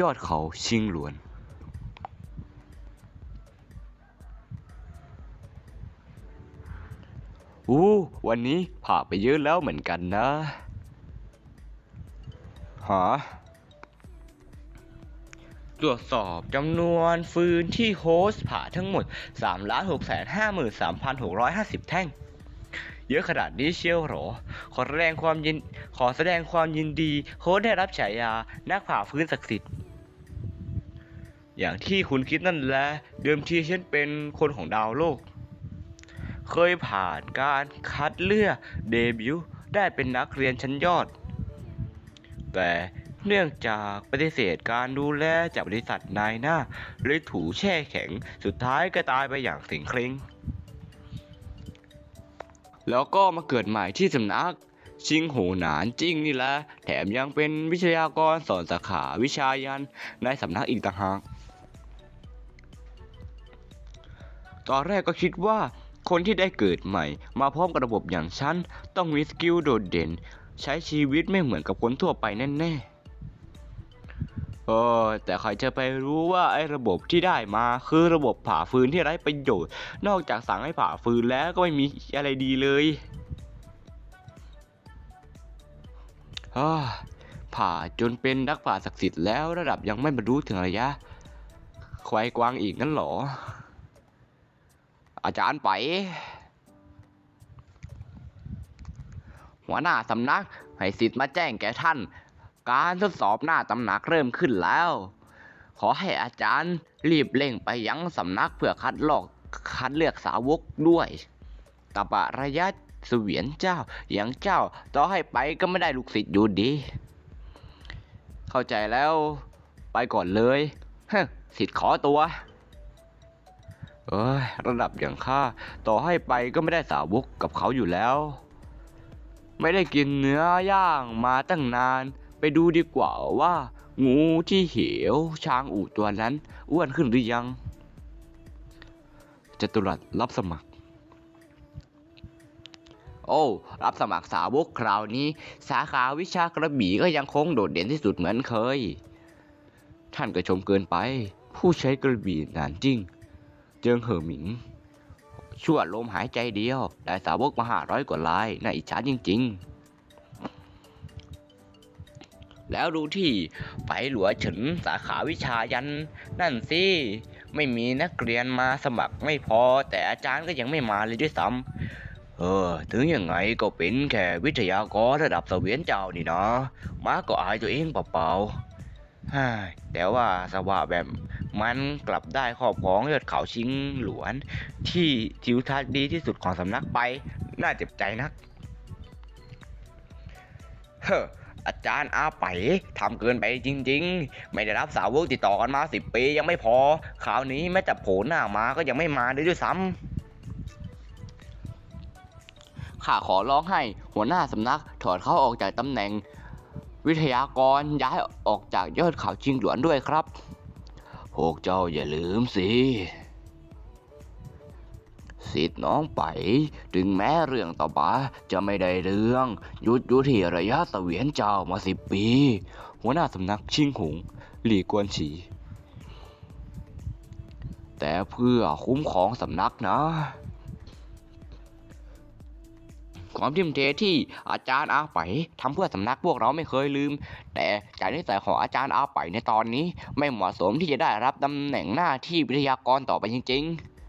ยอดเขาชิงหลวน อู้วันนี้ผ่าไปเยอะแล้วเหมือนกันนะหาตรวจสอบจำนวนฟืนที่โฮสผ่าทั้งหมด 3 6 5 3 6 5 0 แท่ง เยอะขนาดนี้เชียวหรอ ขอแสดงความยิน ขอแสดงความยินดี โฮสได้รับฉายา นักผ่าฟื้นศักดิ์สิทธิ์ อย่างที่คุณคิดนั่นแหละเดิมทีฉันเป็นคนของดาวโลก เคยผ่านการคัดเลือกเดบิวต์ได้เป็นนักเรียนชั้นยอด แต่เนื่องจากปฏิเสธการดูแลจากบริษัทนายหน้าเลยถูแช่แข็งสุดท้ายก็ตายไปอย่างสิงเคร่งแล้วก็มาเกิดใหม่ที่สำนัก ชิงโหหนานจริงนี่แหละแถมยังเป็นวิทยากรสอนสาขาวิชายันในสำนักอีกต่างหาก ตอนแรกก็คิดว่า คนที่ได้เกิดใหม่ มาพร้อมกับระบบอย่างฉัน ต้องมีสกิลโดดเด่น ใช้ชีวิตไม่เหมือนกับคนทั่วไปแน่ๆเออแต่ใครจะไปรู้ว่าไอ้ระบบที่ได้มาคือระบบผ่าฟืนที่ไร้ประโยชน์ นอกจากสั่งให้ผ่าฟืนแล้วก็ไม่มีอะไรดีเลยผ่าจนเป็นนักผ่าศักดิ์สิทธิ์แล้วระดับยังไม่บรรลุถึงระยะ ควายกวางอีกงั้นหรอ อาจารย์ไป หัวหน้าสำนัก ให้สิทธิ์มาแจ้งแก่ท่าน การทดสอบหน้าตำหนักเริ่มขึ้นแล้ว ขอให้อาจารย์รีบเร่งไปยังสำนักเพื่อคัดลอกคัดเลือกสาวกด้วยตบะระยะเสวียนเจ้าอย่างเจ้าต่อให้ไปก็ไม่ได้ลูกศิษย์อยู่ดี เข้าใจแล้ว ไปก่อนเลยฮสิทธิ์ขอตัว เอ้ยระดับอย่างข้าต่อให้ไปก็ไม่ได้สาวกกับเขาอยู่แล้ว ไม่ได้กินเนื้อย่างมาตั้งนาน ไปดูดีกว่าว่า งูที่เหวช้างอู่ตัวนั้น อ้วนขึ้นหรือยังจตุรัสรับสมัคร โอ้ รับสมัครสาวกคราวนี้ สาขาวิชากระบี่ก็ยังคงโดดเด่นที่สุดเหมือนเคย ท่านก็ชมเกินไป ผู้ใช้กระบี่นานจริง เจิงเหอหมิง ชั่วลมหายใจเดียว ได้สาวกมหาร้อยกว่าลายน่าอิจฉาจริง ๆ แล้วดูที่ไฝหลัวเฉินสาขาวิชายัน นั่นสิ ไม่มีนักเรียนมาสมัครไม่พอ แต่อาจารย์ก็ยังไม่มาเลยด้วยซ้ำเออถึงยังไงก็เป็นแค่วิทยากรระดับเสวียนเจ้านี่นะมาก็อายตัวเองเปล่าๆแต่ว่าสว่าแบบ มันกลับได้ครอบครองยอดเขาชิงหลวน ที่ทิวทัศน์ดีที่สุดของสำนักไป น่าเจ็บใจนัก เฮ้ออาจารย์อาไปทำเกินไปจริง ๆ ไม่ได้รับสาวกติดต่อกันมาสิบปียังไม่พอคราวนี้แม้แต่โผล่หน้ามาก็ยังไม่มาเลยด้วยซ้ำข้าขอร้องให้หัวหน้าสำนักถอดเขาออกจากตำแหน่ง วิทยากรย้ายออกจากยอดเขาชิงหลวนด้วยครับ พวกเจ้าอย่าลืมสิสิทธิ์น้องไป ถึงแม้เรื่องต่อมาจะไม่ได้เรื่องหยุดอยู่ที่ระยะเวียนเจ้ามาสิบปี หัวหน้าสำนักชิงหงหลี่กวนฉี แต่เพื่อคุ้มของสำนักนะ ความทิมเทที่อาจารย์อาไปทำเพื่อสำนักพวกเราไม่เคยลืม แต่จากนิสัยของอาจารย์อาไปในตอนนี้ไม่เหมาะสมที่จะได้รับตำแหน่งหน้าที่วิทยากรต่อไปจริง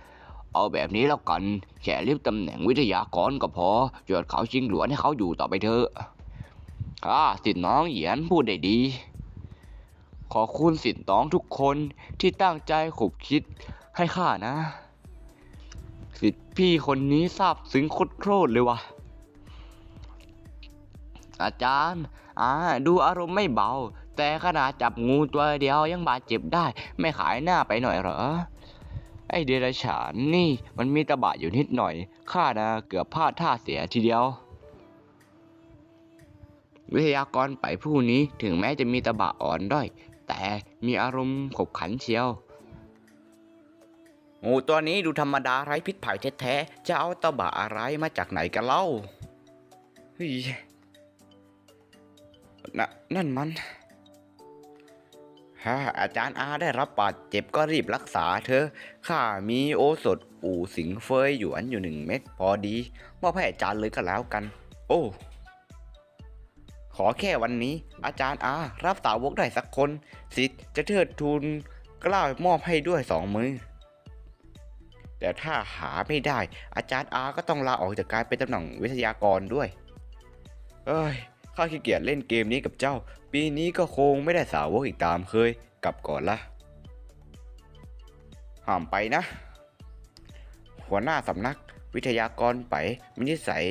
ๆเอาแบบนี้แล้วกัน แค่รีบตำแหน่งวิทยากรก็พอยอดเขาชิงหลวนให้เขาอยู่ต่อไปเถอะข้าสิทธิ์น้องเหยียนพูดได้ดี ขอคุณสิทธิ์น้องทุกคนที่ตั้งใจขบคิดให้ข้านะ สิทธิ์พี่คนนี้ซาบซึ้งโคตรเลยว่ะ อาจารย์ อ่า ดูอารมณ์ไม่เบา แต่ขนาดจับงูตัวเดียวยังบาดเจ็บได้ ไม่ขายหน้าไปหน่อยเหรอ ไอเดรัจฉานนี่มันมีตะบะอยู่นิดหน่อย ข้านะเกือบพลาดท่าเสียทีเดียว วิทยากรไปผู้นี้ถึงแม้จะมีตะบะอ่อนด้อย แต่มีอารมณ์ขบขันเชียวงูตัวนี้ดูธรรมดาไร้พิษภัยแท้ๆ จะเอาตะบะอะไรมาจากไหนกันเล่าเฮ้ย นนั่นมันถ้าอาจารย์อาได้รับบาดเจ็บก็รีบรักษาเธอ ข้ามีโอสถอู่สิงเฟยหยวนอยู่หนึ่งเม็ดพอดีมอบให้อาจารย์เลยก็แล้วกัน โอ้ขอแค่วันนี้ อาจารย์อา รับสาวกได้สักคน สิทธิ์จะเทิดทูนกล้ามอบให้ด้วยสองมือ แต่ถ้าหาไม่ได้ อาจารย์อาก็ต้องลาออกจากการเป็นตำแหน่งวิทยากรด้วย เอ้ย ข้าขี้เกียจเล่นเกมนี้กับเจ้า ปีนี้ก็คงไม่ได้สาวกอีกตามเคย กลับก่อนละห้ามไปนะ หัวหน้าสำนักวิทยากรไปมีนิสัย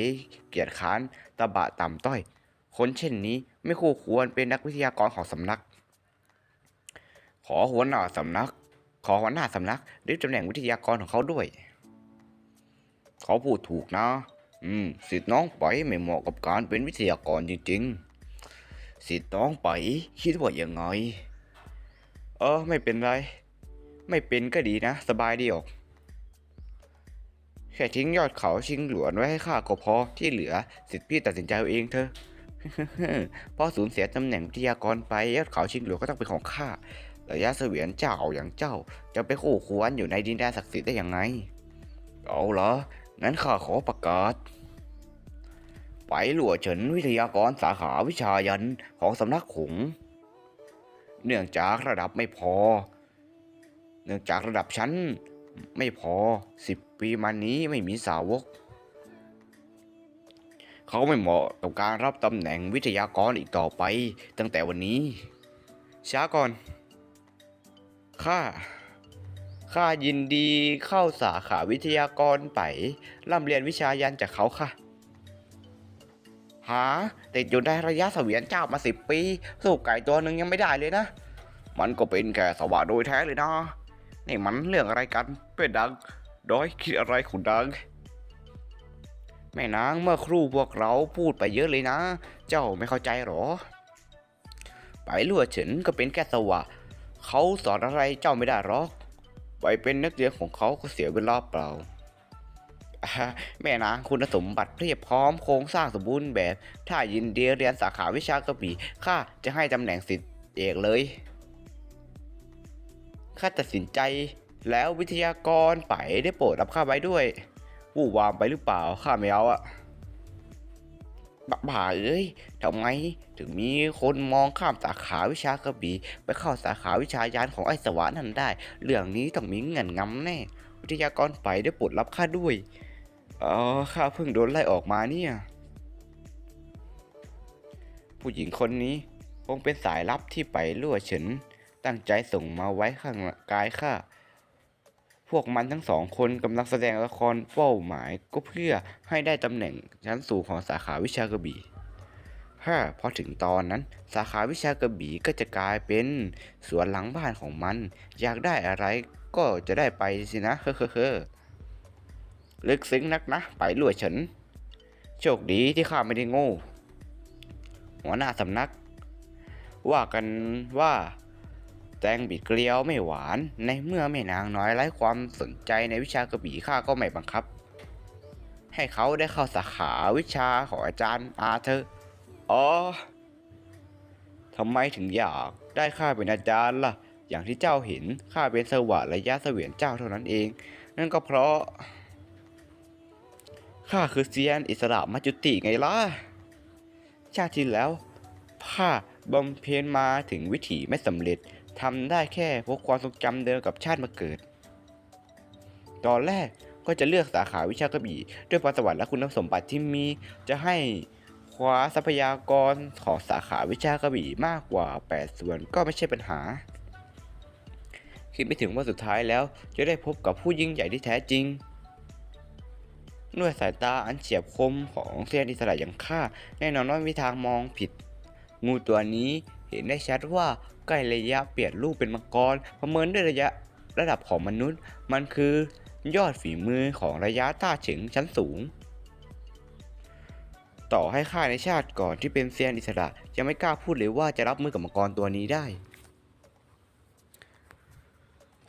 เกียจค้านตะบะต่ำต้อย คนเช่นนี้ไม่คู่ควรเป็นนักวิทยากรของสำนัก ขอหัวหน้าสำนัก ขอหัวหน้าสำนักริบตำแหน่งวิทยากรของเขาด้วย เขาพูดถูกนะ อืมสิทธิ์น้องไปไม่เหมาะกับการเป็นวิทยากรจริงๆ สิทธิ์น้องไปคิดว่ายังไง เออ ไม่เป็นไร ไม่เป็นก็ดีนะ สบายดีออก แค่ทิ้งยอดเขาชิงหลวนไว้ให้ข้าก็พอที่เหลือ สิทธิ์พี่ตัดสินใจเอาเองเถอะพราะสูญเสียตำแหน่งวิทยากรไปยอดเขาชิงหลวนก็ต้องเป็นของข้าระยะเสวียนเจ้าอย่างเจ้า จะไปคู่ควรอยู่ในดินแดนศักดิ์สิทธิ์ได้ยังไง เอาเหรอ งั้นข้าขอประกาศ ไปหลัวเฉินวิทยากรสาขาวิชายันของสำนักขงเนื่องจากระดับไม่พอ เนื่องจากระดับชั้นไม่พอสิบปีมานี้ไม่มีสาวก เขาไม่เหมาะกับการรับตำแหน่งวิทยากรอีกต่อไปตั้งแต่วันนี้ช้าก่อน ข้า ข้ายินดีเข้าสาขาวิทยากรไปร่ำเรียนวิชายันจากเขาค่ะหาติดอยู่ในระยะเสวียนเจ้ามาสิบปี สู้ไก่ตัวหนึ่งยังไม่ได้เลยนะ มันก็เป็นแค่สวะโดยแท้เลยนะนี่มันเรื่องอะไรกันเป็นดังด้อยคิดอะไรขุนดัง แม่นางเมื่อครู่พวกเราพูดไปเยอะเลยนะ เจ้าไม่เข้าใจหรอ ไปลั่วเฉินก็เป็นแค่สวะเขาสอนอะไรเจ้าไม่ได้หรอก ไปเป็นนักเรียนของเขาก็เสียเวลาเปล่าอ่า แม่นางคุณสมบัติเพียบพร้อมโครงสร้างสมบูรณ์แบบ ถ้ายินดีเรียนสาขาวิชากระบี่ข้าจะให้ตำแหน่งสิทธิเอกเลยข้าตัดสินใจแล้ววิทยากรไปได้โปรดรับข้าไว้ด้วย วู่วามไปหรือเปล่าข้าไม่เอาอะ บ้าบ่าเอ้ยทำไมถึงมีคนมองข้ามสาขาวิชากระบี่ไปเข้าสาขาวิชายานของไอ้สวะนั่นได้ เรื่องนี้ต้องมีเงื่อนงำแน่ วิทยากรไปได้ปรดรับข้าด้วยอ๋อข้าเพิ่งโดนไล่ออกมาเนี่ย ผู้หญิงคนนี้คงเป็นสายลับที่ไปลั่วเฉินตั้งใจส่งมาไว้ข้างกายข้า วกมันทั้งสองคนกำลังแสดงละครเป้าหมายก็เพื่อให้ได้ตำแหน่งชั้นสูงของสาขาวิชากระบี่ถ้าพอถึงตอนนั้น สาขาวิชากระบี่ก็จะกลายเป็นสวนหลังบ้านของมัน อยากได้อะไรก็จะได้ไปสินะเฮ้อเฮ้อเฮ้อลึกซึ้งนักนะ ไปลวเฉินโชคดีที่ข้าไม่ได้โง่หัวหน้าสำนัก ว่ากันว่า แตงบิดเกลียวไม่หวาน ในเมื่อแม่นางน้อยไร้ความสนใจในวิชากระบี่ข้าก็ไม่บังคับ ให้เขาได้เข้าสาขาวิชาของอาจารย์อาเธอร์อ๋อทำไมถึงอยากได้ข้าเป็นอาจารย์ล่ะ อย่างที่เจ้าเห็นข้าเป็นสวัสดิ์ระยะเสวียนเจ้าเท่านั้นเอง นั่นก็เพราะข้าคือเซียนอิสระมัจจุติไงล่ะ ชาติที่แล้วข้าบำเพ็ญมาถึงวิถีไม่สำเร็จ ทำได้แค่พกความทรงจำเดิมกับชาติมาเกิด ตอนแรกก็จะเลือกสาขาวิชากระบี่ ด้วยพรสวรรค์และคุณสมบัติที่มีจะให้คว้าทรัพยากรของสาขาวิชากระบี่มากกว่า 8 ส่วนก็ไม่ใช่ปัญหา คิดไม่ถึงว่าสุดท้ายแล้วจะได้พบกับผู้ยิ่งใหญ่ที่แท้จริง ด้วยสายตาอันเฉียบคมของเซียนอิสระอย่างข้าแน่นอนว่ามีทางมองผิด งูตัวนี้ เห็นได้ชัดว่าใกล้ระยะเปลี่ยนรูปเป็นมังกร ประเมินด้วยระยะระดับของมนุษย์ มันคือยอดฝีมือของระยะต้าเฉิงชั้นสูง ต่อให้ข้าในชาติก่อนที่เป็นเซียนอิสระยังไม่กล้าพูดเลยว่าจะรับมือกับมังกรตัวนี้ได้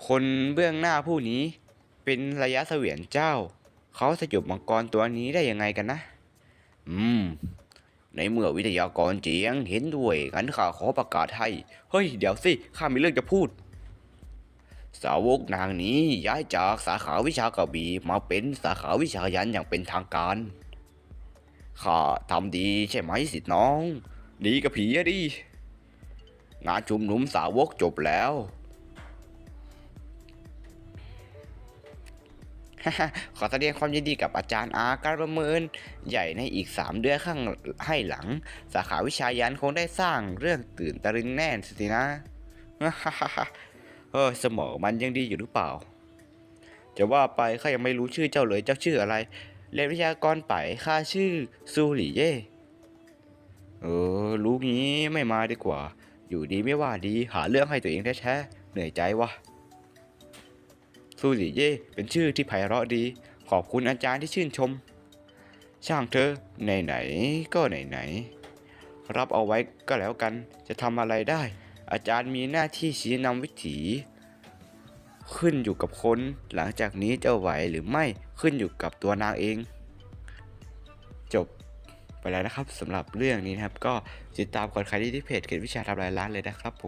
คนเบื้องหน้าผู้นี้เป็นระยะเสวียนเจ้า เขาสยบมังกรตัวนี้ได้ยังไงกันนะ อืม ในเมื่อวิทยากรเจียงเห็นด้วยงั้นข้าขอประกาศให้ เฮ้ย เดี๋ยวสิ ข้ามีเรื่องจะพูด สาวกนางนี้ย้ายจากสาขาวิชากระบี่มาเป็นสาขาวิชายันอย่างเป็นทางการ ข้าทำดีใช่ไหมสิทธิ์น้อง ดีกับผีอะดิ งานชุมนุมสาวกจบแล้ว ขอแสดงความยินดีกับอาจารย์อาการประเมิน ใหญ่ในอีกสามเดือนข้างให้หลัง สาขาวิชายันคงได้สร้างเรื่องตื่นตะลึงแน่นสินะเออสมองมันยังดีอยู่หรือเปล่า จะว่าไปข้ายังไม่รู้ชื่อเจ้าเลยเจ้าชื่ออะไรเรียนวิทยากรไปข้าชื่อซูหลี่เย่เออรู้งี้ไม่มาดีกว่า อยู่ดีไม่ว่าดีหาเรื่องให้ตัวเองแท้ๆเหนื่อยใจวะ ซูหลี่เย่เป็นชื่อที่ไพเราะดี ขอบคุณอาจารย์ที่ชื่นชม ช่างเธอไหนๆก็ไหนๆรับเอาไว้ก็แล้วกันจะทำอะไรได้ อาจารย์มีหน้าที่ชี้นำวิถี ขึ้นอยู่กับคนหลังจากนี้จะไหวหรือไม่ขึ้นอยู่กับตัวนางเอง จบไปแล้วนะครับสำหรับเรื่องนี้นะครับ ก็ติดตามกดใครที่เพจเกตวิชาทำลายล้านเลยนะครับผม